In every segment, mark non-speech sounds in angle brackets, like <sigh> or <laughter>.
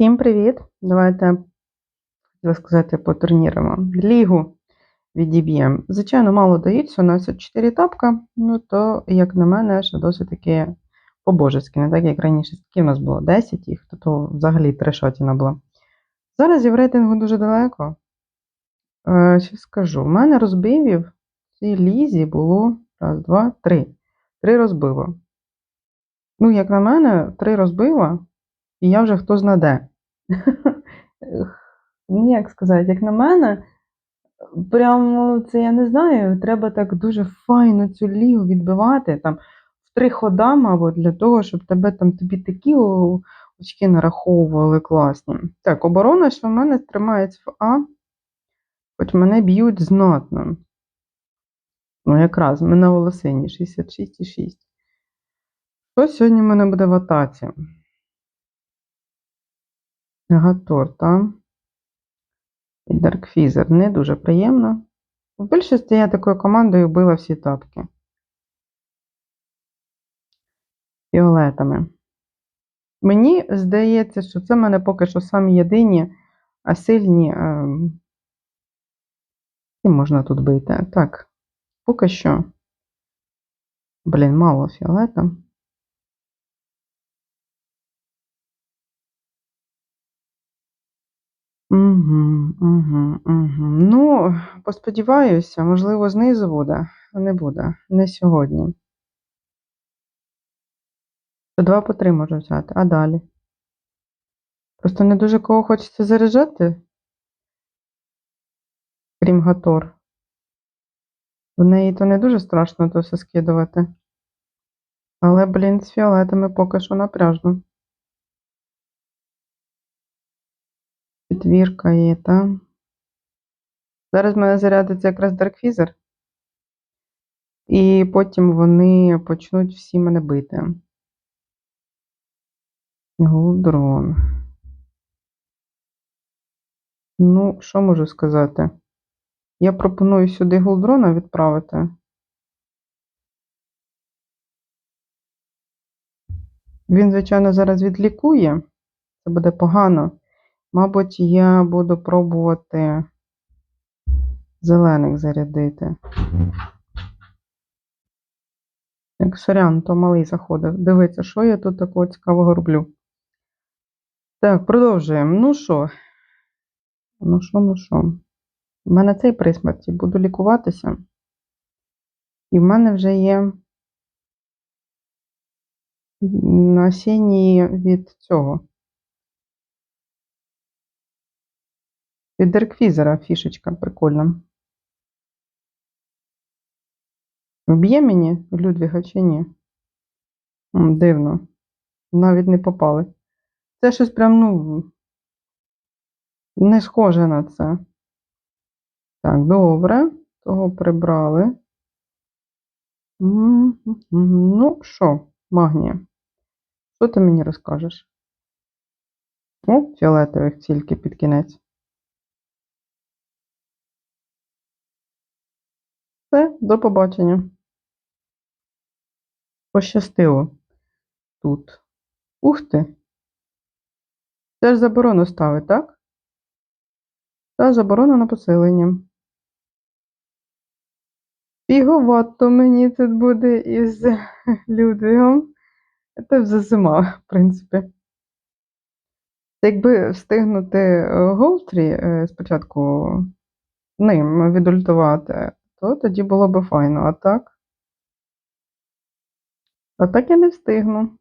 Всім привіт! Давайте хотіла сказати по турнірам. Лігу відіб'ємо. Звичайно, мало дається, у нас 4 тапка, ну то, як на мене, ще досить таки по-божески, не так як раніше. Скільки в нас було 10 їх, то, то взагалі трешотіна була. Зараз я в рейтингу дуже далеко. Е, що скажу, у мене розбивів в цій лізі було раз, два, три. Три розбива. Ну, як на мене, три розбива, і я вже хто знаде. <laughs> Ну, як сказати, як на мене, прямо це я не знаю, треба так дуже файно цю лігу відбивати там в три хода, мабуть, для того, щоб тебе там тобі такі очки нараховували класні. Так, оборона, що в мене тримається в А, хоч мене б'ють знатно. Ну, якраз, ми на волосині 66,6. Що сьогодні в мене буде в атаці? Гатор, там. І Даркфізер. Не дуже приємно. В більшості я такою командою била всі тапки. Фіолетами. Мені здається, що це в мене поки що самі єдині, а сильні. Ем... І можна тут бити. Так, поки що. Блін, мало фіолета. Угу, угу, угу. Ну, посподіваюся, можливо, знизу буде, а не буде. Не сьогодні. То два по три можу взяти, а далі. Просто не дуже кого хочеться заряджати, крім Гатор. В неї то не дуже страшно то все скидувати. Але, блін, з фіолетами поки що напряжно. Четвірка є, та. Зараз в мене зарядиться якраз Даркфізер. І потім вони почнуть всі мене бити. Голдрон. Ну, що можу сказати? Я пропоную сюди голдрона відправити. Він, звичайно, зараз відлікує. Це буде погано. Мабуть, я буду пробувати зелених зарядити. Як сорян, то малий заходив. Дивіться, що я тут такого цікавого роблю. Так, продовжуємо. Ну що? Ну що, ну що? У мене цей при смерті. Буду лікуватися. І в мене вже є насінні від цього. Від Дерквізера фішечка прикольна. Вб'є мені Людвіга чи ні? Дивно. Навіть не попали. Це щось прям, ну, не схоже на це. Так, добре. Того прибрали. Ну, що, магнія? Що ти мені розкажеш? О, фіолетових тільки під кінець. Все, до побачення. Пощастило тут. Ух ти. Це ж заборону ставить, так? Та заборона на посилення. Фіговато мені тут буде із Людвігом. Це вже зима, в принципі. Якби встигнути е, Голтрі е, спочатку ним відультувати, то тоді було б файно, а так? А так я не встигну.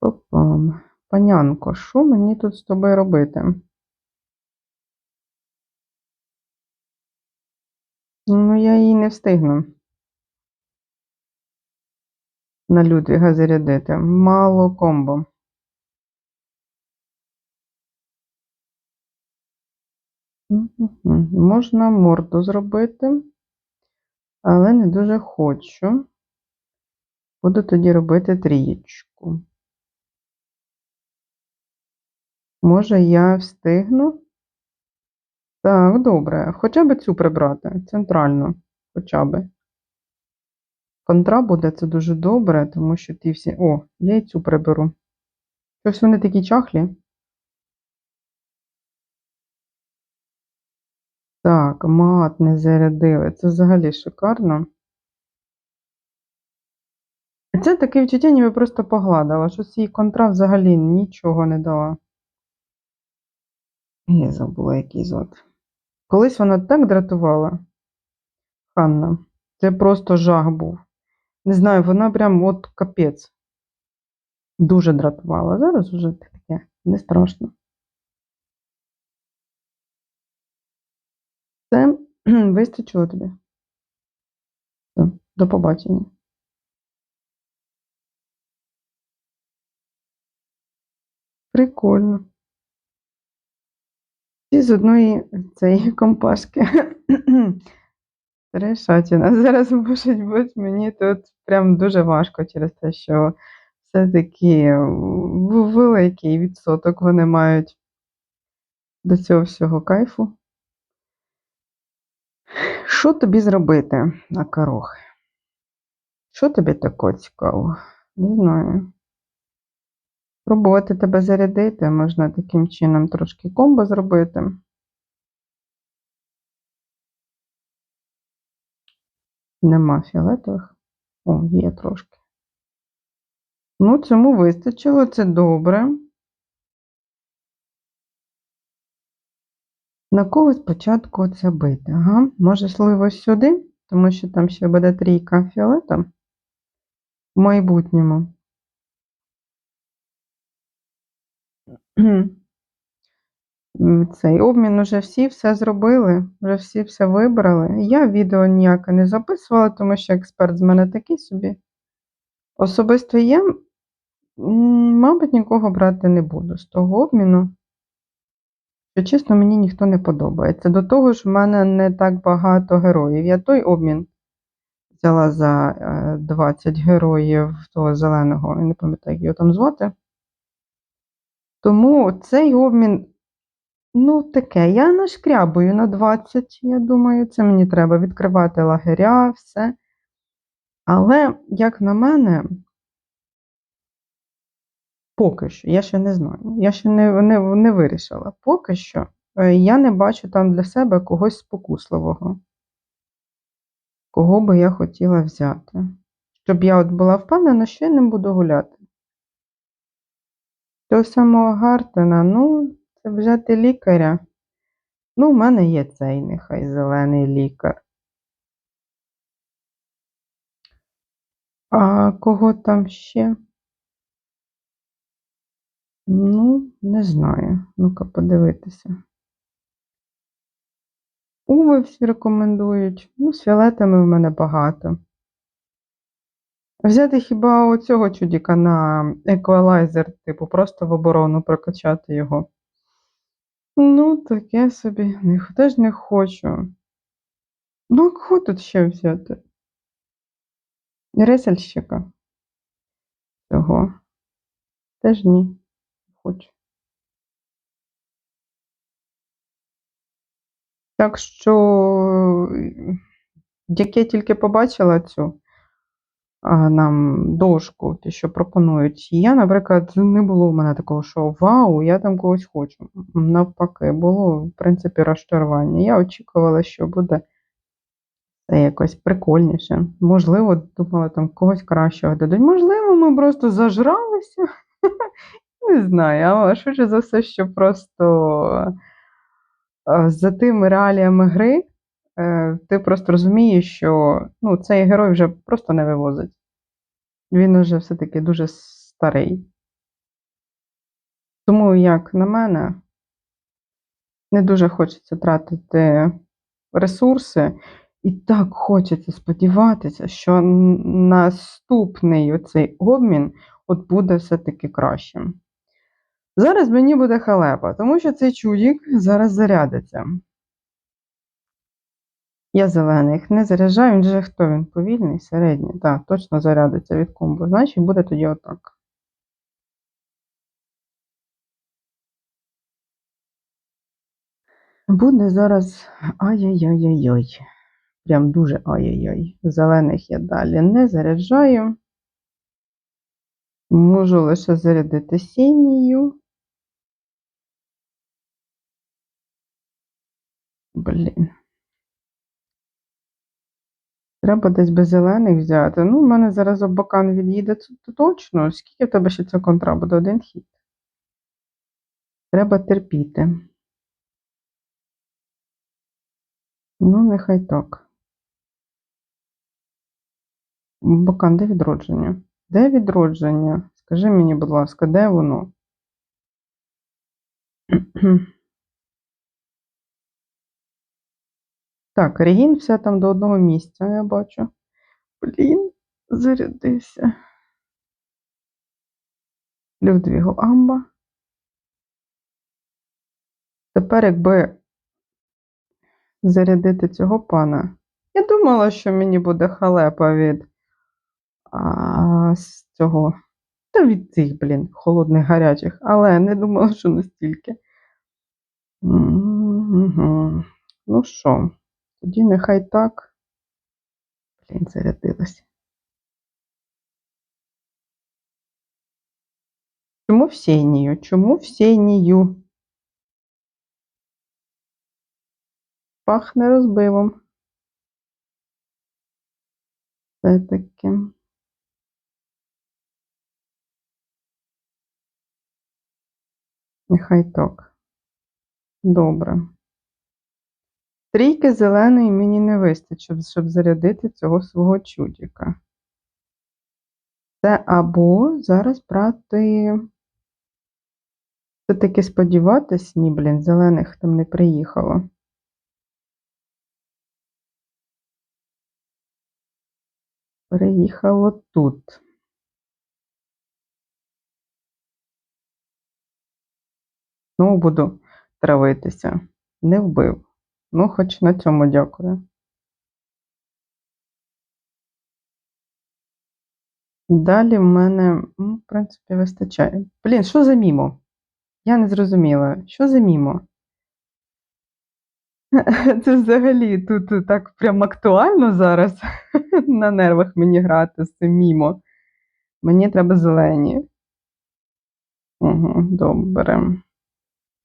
Опам. Панянко, що мені тут з тобою робити? Ну, я її не встигну. На Людвіга зарядити. Мало комбо. Можна морду зробити, але не дуже хочу. Буду тоді робити трієчку. Може, я встигну? Так, добре. Хоча б цю прибрати, центральну, хоча б. контра буде, це дуже добре, тому що ті всі. О, я і цю приберу. Щось вони такі чахлі. Так, мат не зарядили. Це взагалі шикарно. Це таке відчуття, ніби просто погладила. Щось їй контра взагалі нічого не дала. Я забула який звати. Колись вона так дратувала. Ханна. Це просто жах був. Не знаю, вона прям от капець. Дуже дратувала. Зараз вже таке не страшно. Це <clears throat> вистачило тобі. Все, до побачення. Прикольно. Всі з одної цієї <laughs> компашки. <clears throat> Решатіна. Зараз можуть бути мені тут прям дуже важко через те, що все-таки великий відсоток вони мають до цього всього кайфу. Що тобі зробити, Акарох? Що тобі таке цікаво? Не знаю. Пробувати тебе зарядити, можна таким чином трошки комбо зробити. Нема фіолетових. О, є трошки. Ну, цьому вистачило, це добре. На кого спочатку це бити? Ага, можливо, сюди, тому що там ще буде трійка фіолета в майбутньому. Цей обмін уже всі все зробили, вже всі все вибрали. Я відео ніяке не записувала, тому що експерт з мене такий собі. Особисто я, мабуть, нікого брати не буду з того обміну. Що чесно, мені ніхто не подобається. До того ж, в мене не так багато героїв. Я той обмін взяла за е, 20 героїв того зеленого, я не пам'ятаю, як його там звати. Тому цей обмін, ну, таке, я нашкрябую на 20, я думаю, це мені треба відкривати лагеря, все. Але, як на мене, поки що, я ще не знаю, я ще не, не, не вирішила. Поки що е, я не бачу там для себе когось спокусливого, кого би я хотіла взяти. Щоб я от була впевнена, що я не буду гуляти. Того самого Гартена, ну, це взяти лікаря. Ну, в мене є цей нехай зелений лікар. А кого там ще? Ну, не знаю. Ну-ка подивитися. Уви всі рекомендують. Ну, з фіолетами в мене багато. Взяти хіба оцього чудіка на еквалайзер, типу, просто в оборону прокачати його. Ну, таке собі. Теж не хочу. Ну, кого тут ще взяти? Ресельщика. Цього. Теж ні. Не Хочу. Так що, е, як я тільки побачила цю нам дошку, те, що пропонують, я, наприклад, не було в мене такого, що вау, я там когось хочу. Навпаки, було, в принципі, розчарування. Я очікувала, що буде це якось прикольніше. Можливо, думала, там когось кращого дадуть. Можливо, ми просто зажралися. <laughs> Не знаю, але швидше за все, що просто е, за тими реаліями гри е, ти просто розумієш, що ну, цей герой вже просто не вивозить. Він уже все-таки дуже старий. Тому, як на мене, не дуже хочеться тратити ресурси. І так хочеться сподіватися, що наступний оцей обмін от буде все-таки кращим. Зараз мені буде халепа, тому що цей чудік зараз зарядиться. Я зелених не заряджаю, він же хто він? Повільний, середній. Так, точно зарядиться від комбо. Значить, буде тоді отак. Буде зараз. Ай-яй-яй-яй-яй. прям дуже ай-яй-яй. Зелених я далі не заряджаю. Можу лише зарядити синію. Блін. Треба десь без зелених взяти. Ну, в мене зараз обакан від'їде то точно. Скільки в тебе ще цього контра буде? Один хід. Треба терпіти. Ну, нехай так. Бакан, де відродження? Де відродження? Скажи мені, будь ласка, де воно? <clears throat> Так, Регін все там до одного місця, я бачу. Блін, зарядився. Людвігу Амба. Тепер, якби зарядити цього пана. Я думала, що мені буде халепа від а, з цього. Та від цих, блін, холодних гарячих, але не думала, що настільки. Угу. Ну що, тоді нехай так. Блін, зарядилась. Чому в сінію? Чому в сінію? Пахне розбивом. Все-таки. Нехай так. Добре. Трійки зеленої мені не вистачить, щоб зарядити цього свого чудіка. Це або зараз брати. Все-таки сподіватись, ні, блін, зелених там не приїхало. Приїхало тут. Знову буду травитися. Не вбив. Ну, хоч на цьому дякую. Далі в мене, ну, в принципі, вистачає. Блін, що за мімо? Я не зрозуміла, що за мімо? <laughs> Це взагалі тут так прям актуально зараз <laughs> на нервах мені грати з цим мімо. Мені треба зелені. Угу, добре.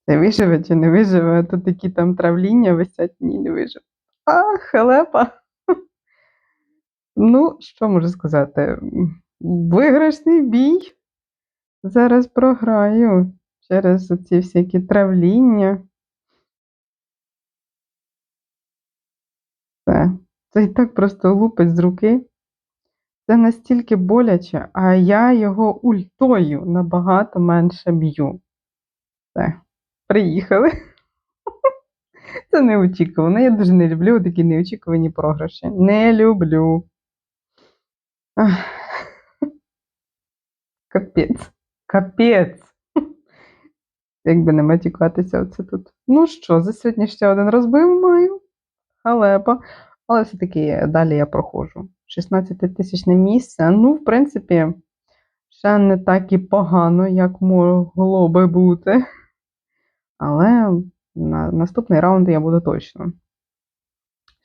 Це виживе чи не виживе, а то такі там травління висять, ні, не виживе. А, халепа. Ну, що можу сказати? Виграшний бій. Зараз програю через ці всякі травління. Це. Це і так просто лупить з руки. Це настільки боляче, а я його ультою набагато менше б'ю. Все, приїхали. <laughs> Це неочікувано. Я дуже не люблю такі неочікувані програші. Не люблю. <laughs> Капець. Капець. <laughs> Якби не матюкатися оце тут. Ну що, за сьогодні ще один розбив маю. Халепа. Але все-таки далі я проходжу. 16 тисячне місце. Ну, в принципі, ще не так і погано, як могло би бути. Але на наступний раунд я буду точно.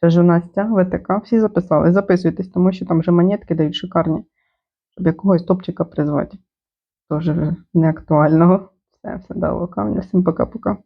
Це ж у нас ця ВТК, всі записали. Записуйтесь, тому що там вже монетки дають шикарні, щоб якогось топчика призвати. Тоже не актуального. Все, все дало камня. Всім пока-пока.